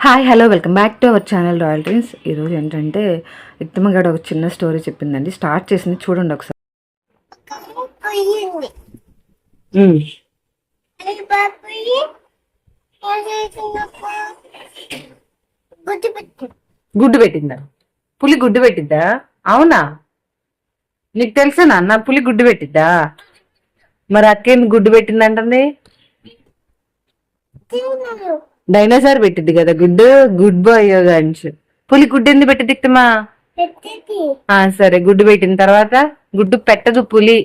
Hi hello welcome back to our channel royal dreams ఈరోజు ఏంటంటే ఇత్తమ్మ గడ ఒక చిన్న స్టోరీ చెప్పిందండి. స్టార్ట్ చేసింది చూడండి ఒకసారి. గుడ్డు పెట్టిందా? పులి గుడ్డు పెట్టిద్దా? అవునా? నీకు తెలుసా నాన్న పులి గుడ్డు పెట్టిద్దా? మరి అక్కేంది గుడ్డు పెట్టిందంటే డైనోసార్ పెట్టిద్ది కదా గుడ్డు గుడ్ బాయ్ గంచ్ పులి గుడ్డు ఎందుకు పెట్టింది ఆ సరే గుడ్డు పెట్టిన తర్వాత గుడ్డు పెట్టదు పులి.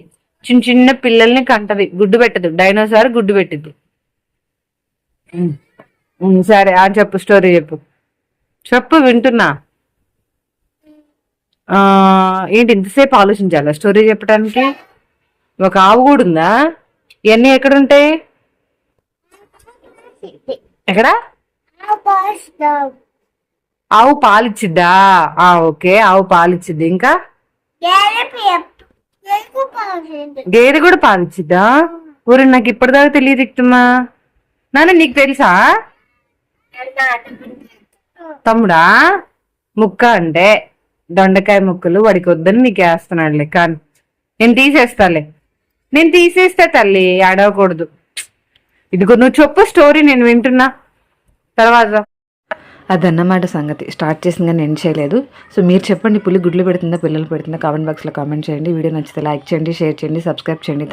చిన్న చిన్న పిల్లల్ని కంటది గుడ్డు పెట్టదు డైనోసార్ గుడ్డు. ఉమ్, సరే ఆ చెప్పు స్టోరీ చెప్పు. చెప్పు వింటున్నా. ఆ ఏంటి ఇంతసేపు ఆలోచించాలా స్టోరీ చెప్పడానికి ఒక ఆవు కూడా ఉందా? ఇవన్నీ ఎక్కడ ఉంటాయి ఎక్కడ? ఆవు పాలిచ్చిద్దా? ఆ ఓకే ఆవు పాలిచ్చిద్ది. ఇంకా? గేదె కూడా పాలిచ్చిద్దా? ఊరి నాకు ఇప్పటిదాకా తెలియదు ఇక్తమ్మా నాన్న నీకు తెలుసా? తమ్ముడా ముక్క అంటే దొండకాయ ముక్కలు వాడికి వద్దని నీకు వేస్తున్నాడులే కానీ నేను తీసేస్తాలే. నేను తీసేస్తా తల్లి అడవకూడదు ఇదిగో నువ్వు చెప్పు స్టోరీ నేను వింటున్నా. తర్వాత అదన్నమాట సంగతి. స్టార్ట్ చేసింది కానీ ఎండ్ చేయలేదు. సో మీరు చెప్పండి పులి గుడ్లు పెడుతుందా పిల్లలు పెడుతుందా కామెంట్ బాక్స్లో కామెంట్ చేయండి. వీడియో నచ్చితే లైక్ చేయండి షేర్ చేయండి సబ్స్క్రైబ్ చేయండి. థ్యాంక్